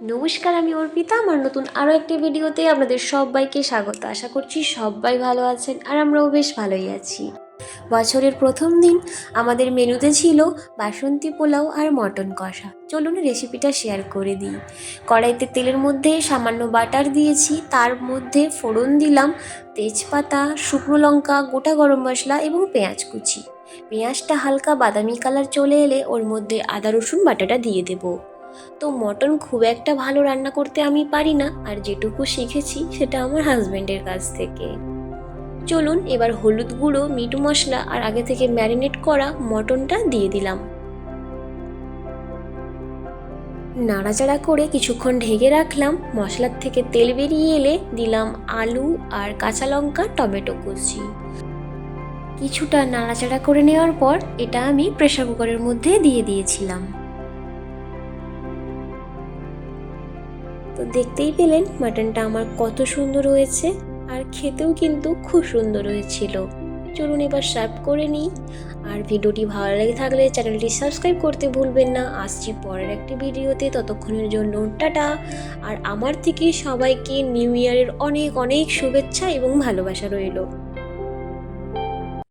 নমস্কার, আমি অর্পিতা। আমার নতুন আরও একটি ভিডিওতে আপনাদের সবাইকে স্বাগত। আশা করছি সবাই ভালো আছেন আর আমরাও বেশ ভালোই আছি। বছরের প্রথম দিন আমাদের মেনুতে ছিল বাসন্তী পোলাও আর মটন কষা। চলুন রেসিপিটা শেয়ার করে দিই। কড়াইতে তেলের মধ্যে সামান্য বাটার দিয়েছি। তার মধ্যে ফোড়ন দিলাম তেজপাতা, শুকনো লঙ্কা, গোটা গরম মশলা এবং পেঁয়াজ কুচি। পেঁয়াজটা হালকা বাদামি কালার চলে এলে ওর মধ্যে আদা, রসুন বাটাটা দিয়ে দেবো। তো মটন খুব একটা ভালো রান্না করতে আমি পারি না, আর যেটুকু শিখেছি সেটা আমার হাজব্যান্ডের কাছ থেকে। চলুন এবার হলুদ গুঁড়ো, মিট মশলা আর আগে থেকে ম্যারিনেট করা মটনটা দিয়ে দিলাম। নাড়াচাড়া করে কিছুক্ষণ ঢেকে রাখলাম। মশলার থেকে তেল বেরিয়ে এলে দিলাম আলু আর কাঁচা লঙ্কা, টমেটো কুচি। কিছুটা নাড়াচাড়া করে নেওয়ার পর এটা আমি প্রেসার কুকারের মধ্যে দিয়ে দিয়েছিলাম। তো দেখতেই পেলেন মাটনটা আমার কত সুন্দর হয়েছে আর খেতেও কিন্তু খুব সুন্দর হয়েছিল। চলুন এবার সার্ভ করে নিই। আর ভিডিওটি ভালো লেগে থাকলে চ্যানেলটি সাবস্ক্রাইব করতে ভুলবেন না। আসছি পরের একটি ভিডিওতে। ততক্ষণের জন্য টাটা। আর আমার থেকে সবাইকে নিউ ইয়ারের অনেক অনেক শুভেচ্ছা এবং ভালোবাসা রইল।